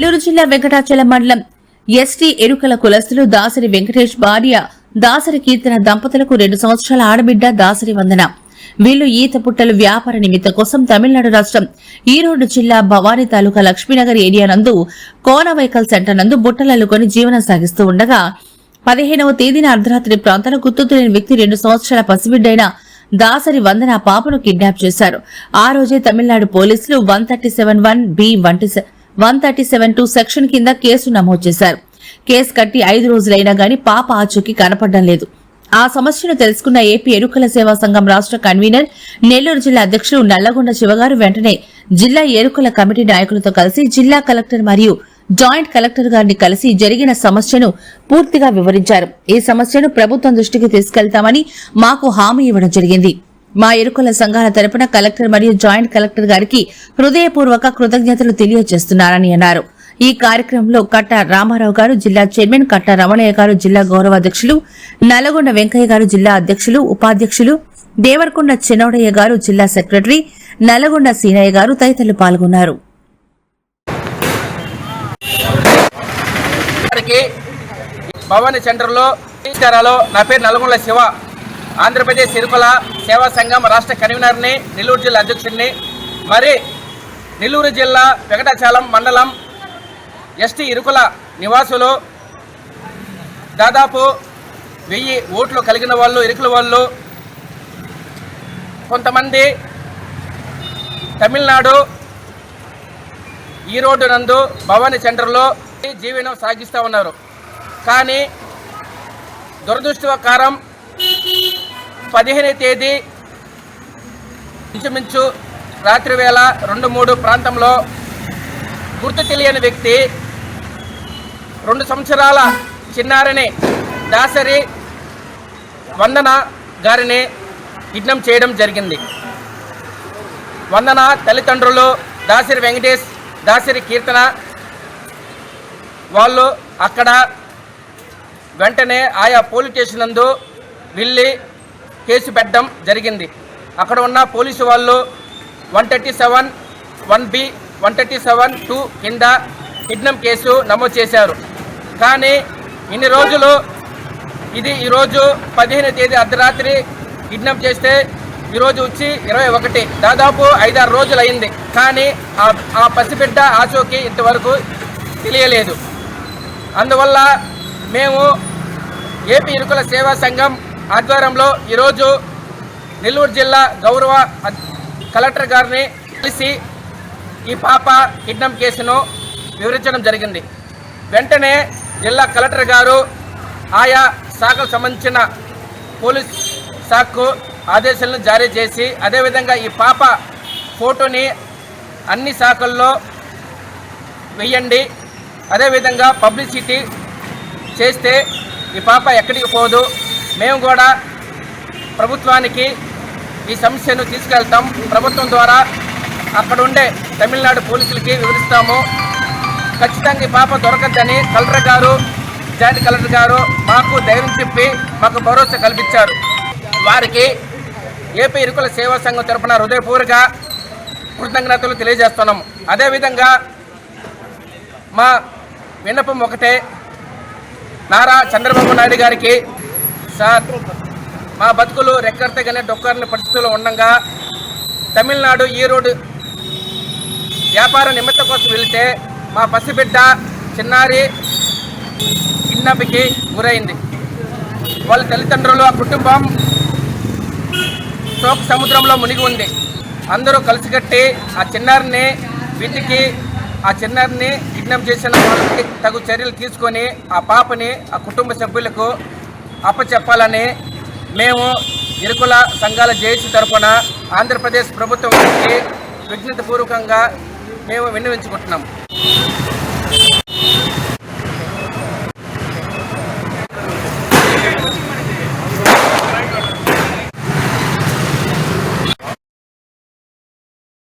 నెల్లూరు జిల్లా వెంకటాచల మండలం ఎస్టీ ఎరుకల కులస్తులు దాసరి వెంకటేష్ భార్య దాసరి కీర్తన దంపతులకు రెండు సంవత్సరాల ఆడబిడ్డ దాసరి వందన. వీళ్ళు ఈత పుట్టలు వ్యాపార నిమిత్తం కోసం తమిళనాడు రాష్ట్రం ఈరోడ్ జిల్లా భవానీ తాలూకా లక్ష్మీనగర్ ఏరియా నందు కోనవైకల్ సెంటర్ నందు బుట్టలల్లుకొని జీవనం సాగిస్తూ ఉండగా పదిహేనవ తేదీన అర్ధరాత్రి ప్రాంతాల గుర్తు తెలియని వ్యక్తి రెండు సంవత్సరాల పసిబిడ్డైన దాసరి వందన పాపను కిడ్నాప్ చేశారు. ఆ రోజే తమిళనాడు పోలీసులు one thirty seven one B one thirty seven two section కింద కేసు నమోదు చేశారు. కేసు కట్టి ఐదు రోజులైనా గాని పాప ఆచూకీ కనపడడం లేదు. ఆ సమస్యను తెలుసుకున్న ఏపీ ఎరుకల సేవా సంఘం రాష్ట్ర కన్వీనర్ నెల్లూరు జిల్లా అధ్యక్షులు నల్లగొండ శివగారు వెంటనే జిల్లా ఎరుకల కమిటీ నాయకులతో కలిసి జిల్లా కలెక్టర్ మరియు జాయింట్ కలెక్టర్ గారిని కలిసి జరిగిన సమస్యను పూర్తిగా వివరించారు. ఈ సమస్యను ప్రభుత్వం దృష్టికి తీసుకెళ్తామని మాకు హామీ ఇవ్వడం జరిగింది. మా ఎరుకల సంఘాల తరపున కలెక్టర్ మరియు జాయింట్ కలెక్టర్ గారికి హృదయపూర్వక కృతజ్ఞతలు తెలియజేస్తున్నారని అన్నారు. ఈ కార్యక్రమంలో కట్ట రామారావు గారు జిల్లా చైర్మన్ కట్ట రమణయ్య గారు జిల్లా గౌరవాధ్యక్షులు అధ్యక్షులు వెంకయ్య గారు జిల్లా అధ్యక్షులు ఉపాధ్యక్షులు దేవరకొండ చెనోడయ్య గారు జిల్లా సెక్రటరీ నల్లగొండ సీనయ్య గారు తదితరులు పాల్గొన్నారు. భవానీ సెంటర్లో నా పేరు నల్గొండ శివ. ఆంధ్రప్రదేశ్ ఇరుకుల సేవా సంఘం రాష్ట్ర కన్వీనర్ని నెల్లూరు జిల్లా అధ్యక్షుడిని మరి నెల్లూరు జిల్లా వెంకటాచలం మండలం ఎస్టీ ఇరుకుల నివాసులు దాదాపు వెయ్యి ఓట్లు కలిగిన వాళ్ళు ఇరుకుల వాళ్ళు కొంతమంది తమిళనాడు ఈ రోడ్డు నందు భవానీ సెంటర్లో జీవనం సాగిస్తూ ఉన్నారు. కానీ దురదృష్టకారం పదిహేను తేదీ ఇంచుమించు రాత్రి వేళ రెండు మూడు ప్రాంతంలో గుర్తు తెలియని వ్యక్తి రెండు సంవత్సరాల చిన్నారిని దాసరి వందన గారిని యజ్ఞం చేయడం జరిగింది. వందన తల్లిదండ్రులు దాసరి వెంకటేష్ దాసరి కీర్తన వాళ్ళు అక్కడ వెంటనే ఆయా పోలీస్ స్టేషన్ నందు వెళ్ళి కేసు పెట్టడం జరిగింది. అక్కడ ఉన్న పోలీసు వాళ్ళు one thirty seven one B one thirty seven two కింద కిడ్నం కేసు నమోదు చేశారు. కానీ ఇన్ని రోజులు ఇది ఈరోజు పదిహేను తేదీ అర్ధరాత్రి కిడ్నాప్ చేస్తే ఈరోజు వచ్చి ఇరవై ఒకటి. దాదాపు ఐదారు రోజులు అయింది. కానీ ఆ ఆ పసిబిడ్డ ఆచోకి ఇంతవరకు తెలియలేదు. అందువల్ల మేము ఏపీ ఇరుకుల సేవా సంఘం ఆధ్వర్యంలో ఈరోజు నెల్లూరు జిల్లా గౌరవ కలెక్టర్ గారిని కలిసి ఈ పాప కిడ్నాప్ కేసును వివరించడం జరిగింది. వెంటనే జిల్లా కలెక్టర్ గారు ఆయా శాఖకు సంబంధించిన పోలీస్ శాఖకు ఆదేశాలను జారీ చేసి అదేవిధంగా ఈ పాప ఫోటోని అన్ని శాఖల్లో వెయ్యండి అదేవిధంగా పబ్లిసిటీ చేస్తే ఈ పాప ఎక్కడికి పోదు. మేము కూడా ప్రభుత్వానికి ఈ సమస్యను తీసుకెళ్తాం. ప్రభుత్వం ద్వారా అక్కడ ఉండే తమిళనాడు పోలీసులకి వివరిస్తాము. ఖచ్చితంగా ఈ పాప దొరకద్దని కలెక్టర్ గారు జాయింట్ కలెక్టర్ గారు మాకు ధైర్యం చెప్పి మాకు భరోసా కల్పించారు. వారికి ఏపీ ఇరుకుల సేవా సంఘం తరపున హృదయపూర్వక కృతజ్ఞతలు తెలియజేస్తున్నాము అదేవిధంగా మా విన్నపం ఒకటే నారా చంద్రబాబు నాయుడు గారికి సార్ మా బతుకులు రెక్కర్తగానే డొక్కర్ని పరిస్థితులు ఉండగా తమిళనాడు ఈరోడ్ వ్యాపార నిమిత్తం కోసం వెళితే మా పసిబిడ్డ చిన్నారి కిడ్నాప్కి గురైంది. వాళ్ళ తల్లిదండ్రులు ఆ కుటుంబం శోక సముద్రంలో మునిగి ఉంది. అందరూ కలిసికట్టి ఆ చిన్నారిని వీటికి ఆ చిన్నారిని కిడ్నాప్ చేసిన వాళ్ళకి తగు చర్యలు తీసుకొని ఆ పాపని ఆ కుటుంబ సభ్యులకు అప్పచెప్పాలని మేము ఇరుకుల సంఘాల జేసీ తరపున ఆంధ్రప్రదేశ్ ప్రభుత్వం వారికి విజ్ఞతపూర్వకంగా మేము విన్నవించుకుంటున్నాం.